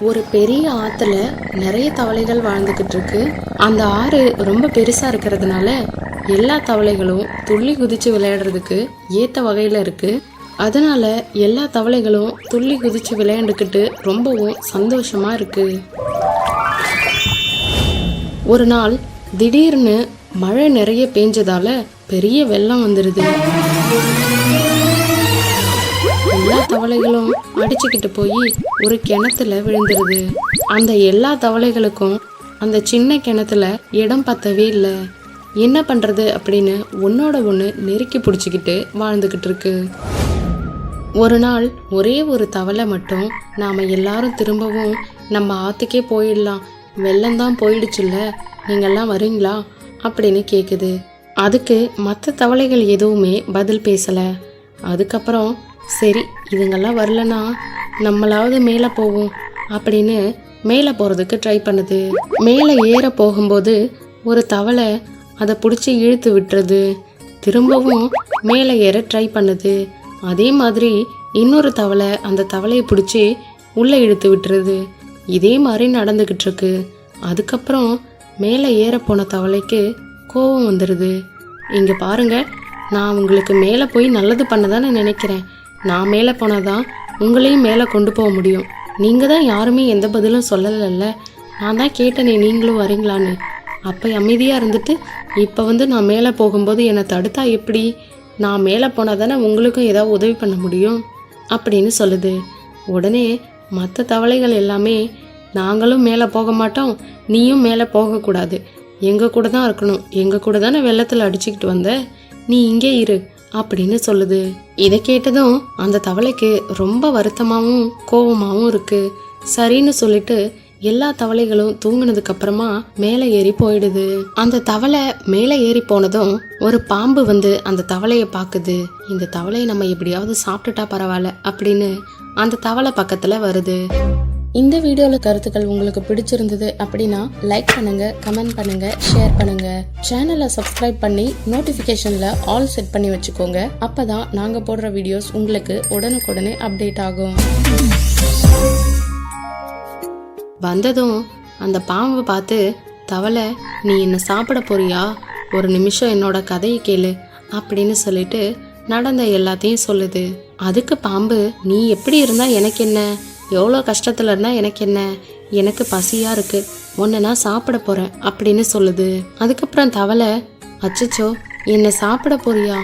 ஒரு பெரிய ஆத்துல நிறைய தவளைகள் வாழ்ந்துகிட்டு இருக்கு அந்த ஆறு ரொம்ப பெருசா இருக்கிறதுனால எல்லா தவளைகளும் துள்ளி குதிச்சு விளையாடுறதுக்கு ஏத்த வகையில இருக்கு. அதனால எல்லா தவளைகளும் துள்ளி குதிச்சு விளையாண்டுக்கிட்டு ரொம்பவும் சந்தோஷமா இருக்கு. ஒரு நாள் திடீர்னு மழை நிறைய பெஞ்சதால பெரிய வெள்ளம் வந்துடுது எல்லா தவளைகளும் அடிச்சுக்கிட்டு போய் ஒரு கிணத்துல விழுந்துருது. அந்த எல்லா தவளைகளுக்கும் அந்த சின்ன கிணத்துல இடம் பத்தவே இல்லை. என்ன பண்றது அப்படின்னு ஒன்னோட ஒன்று நெருக்கி பிடிச்சிக்கிட்டு வாழ்ந்துக்கிட்டு இருக்கு ஒரு நாள் ஒரே ஒரு தவளை மட்டும் நாம எல்லாரும் திரும்பவும் நம்ம ஆத்துக்கே போயிடலாம். வெள்ளம் தான் போயிடுச்சுல்ல. நீங்கெல்லாம் வரீங்களா? அப்படின்னு கேக்குது. அதுக்கு மற்ற தவளைகள் எதுவுமே பதில் பேசல. அதுக்கப்புறம் சரி இதுங்கெல்லாம் வரலன்னா நம்மளாவது மேலே போவோம் அப்படின்னு மேலே போகிறதுக்கு ட்ரை பண்ணுது. மேலே ஏற போகும்போது ஒரு தவளை அதை பிடிச்சி இழுத்து விட்டுறது திரும்பவும் மேலே ஏற ட்ரை பண்ணுது. அதே மாதிரி இன்னொரு தவளை அந்த தவளையை பிடிச்சி உள்ளே இழுத்து விட்டுறது இதே மாதிரி நடந்துக்கிட்டு இருக்கு. அதுக்கப்புறம் மேலே ஏற போன தவளைக்கு கோபம் வந்துடுது இங்கே பாருங்க நான் உங்களுக்கு மேலே போய் நல்லது பண்ணதானே நினைக்கிறேன். நான் மேலே போனால் தான் உங்களையும் மேலே கொண்டு போக முடியும். நீங்கள் தான் யாருமே எந்த பதிலும் சொல்லலைல்ல. நான் தான் கேட்டேனே நீங்களும் வரீங்களான்னு. அப்போ அமைதியாக இருந்துட்டு இப்போ வந்து நான் மேலே போகும்போது என்னை தடுத்தா எப்படி? நான் மேலே போனால் தானே உங்களுக்கும் ஏதாவது உதவி பண்ண முடியும்? அப்படின்னு சொல்லுது. உடனே மற்ற தவளைகள் எல்லாமே நாங்களும் மேலே போக மாட்டோம். நீயும் மேலே போகக்கூடாது எங்கள் கூட தான் இருக்கணும். எங்கள் கூட தானே வெள்ளத்தில் அடிச்சுக்கிட்டு வந்த? நீ இங்கே இரு. அப்படின்னு சொல்லுது. இதை கேட்டதும் அந்த தவளைக்கு ரொம்ப வருத்தமாகவும் கோபமாகவும் இருக்கு. சரின்னு சொல்லிட்டு எல்லா தவளைகளும் தூங்கினதுக்கு அப்புறமா மேலே ஏறி போயிடுது. அந்த தவளை மேலே ஏறி போனதும் ஒரு பாம்பு வந்து அந்த தவளையை பார்க்குது. இந்த தவளையை நம்ம எப்படியாவது சாப்பிட்டுட்டா பரவாயில்ல அப்படின்னு அந்த தவளை பக்கத்தில் வருது. இந்த வீடியோல கருத்துக்கள் உங்களுக்கு பிடிச்சிருந்தது அப்படின்னா லைக் பண்ணுங்க கமெண்ட் பண்ணுங்க ஷேர் பண்ணுங்க. சேனலை சப்ஸ்கிரைப் பண்ணி நோட்டிபிகேஷன்ல ஆல் செட் பண்ணி வச்சுக்கோங்க. அப்பதான் நாங்க போடுற வீடியோஸ் உங்களுக்கு உடனுக்குடனே அப்டேட் ஆகும். வந்ததும் அந்த பாம்பை பார்த்து தவளை நீ என்ன சாப்பிட போறியா? ஒரு நிமிஷம் என்னோட கதையை கேளு அப்படின்னு சொல்லிட்டு நடந்த எல்லாத்தையும் சொல்லுது. அதுக்கு பாம்பு நீ எப்படி இருந்தா எனக்கு என்ன? எவ்வளோ கஷ்டத்தில் இருந்தால் எனக்கு என்ன? எனக்கு பசியாக இருக்குது ஒன்று நான் சாப்பிட போகிறேன் அப்படின்னு சொல்லுது. அதுக்கப்புறம் தவளை அச்சச்சோ என்னை சாப்பிட போறியா?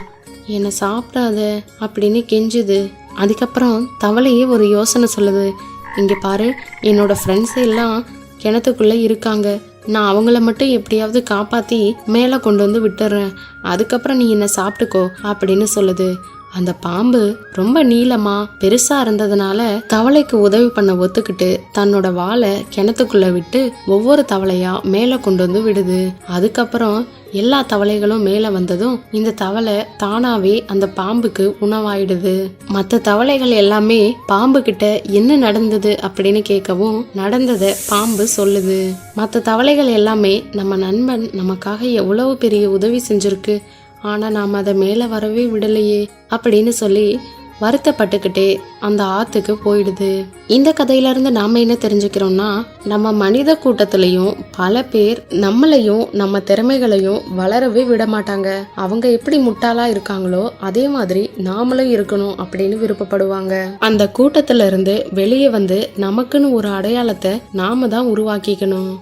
என்னை சாப்பிடாத அப்படின்னு கெஞ்சுது. அதுக்கப்புறம் தவளையே ஒரு யோசனை சொல்லுது. இங்கே பாரு என்னோடய ஃப்ரெண்ட்ஸ் எல்லாம் கிணத்துக்குள்ளே இருக்காங்க. நான் அவங்கள மட்டும் எப்படியாவது காப்பாற்றி மேலே கொண்டு வந்து விட்டுறேன். அதுக்கப்புறம் நீ என்னை சாப்பிட்டுக்கோ அப்படின்னு சொல்லுது. அந்த பாம்பு ரொம்ப நீளமா பெருசா இருந்ததுனால தவளைக்கு உதவி பண்ண ஒத்துக்கிட்டு தன்னோட வாழை கிணத்துக்குள்ள விட்டு ஒவ்வொரு தவளையா மேலே கொண்டு வந்து விடுது. அதுக்கப்புறம் எல்லா தவளைகளும் மேலே வந்ததும் இந்த தவளை தானாவே அந்த பாம்புக்கு உணவாயிடுது. மற்ற தவளைகள் எல்லாமே பாம்பு கிட்ட என்ன நடந்தது அப்படின்னு கேட்கவும் நடந்ததை பாம்பு சொல்லுது. மற்ற தவளைகள் எல்லாமே நம்ம நண்பன் நமக்காக எவ்வளவு பெரிய உதவி செஞ்சிருக்கு ஆனால் நாம் அதை மேலே வரவே விடலையே அப்படின்னு சொல்லி வருத்தப்பட்டுக்கிட்டே அந்த ஆத்துக்கு போயிடுது. இந்த கதையிலேருந்து நாம் என்ன தெரிஞ்சுக்கிறோம்னா நம்ம மனித கூட்டத்திலையும் பல பேர் நம்மளையும் நம்ம திறமைகளையும் வளரவே விட மாட்டாங்க அவங்க எப்படி முட்டாளா இருக்காங்களோ அதே மாதிரி நாமளும் இருக்கணும் அப்படின்னு விருப்பப்படுவாங்க. அந்த கூட்டத்திலிருந்து வெளியே வந்து நமக்குன்னு ஒரு அடையாளத்தை நாம தான் உருவாக்கிக்கணும்.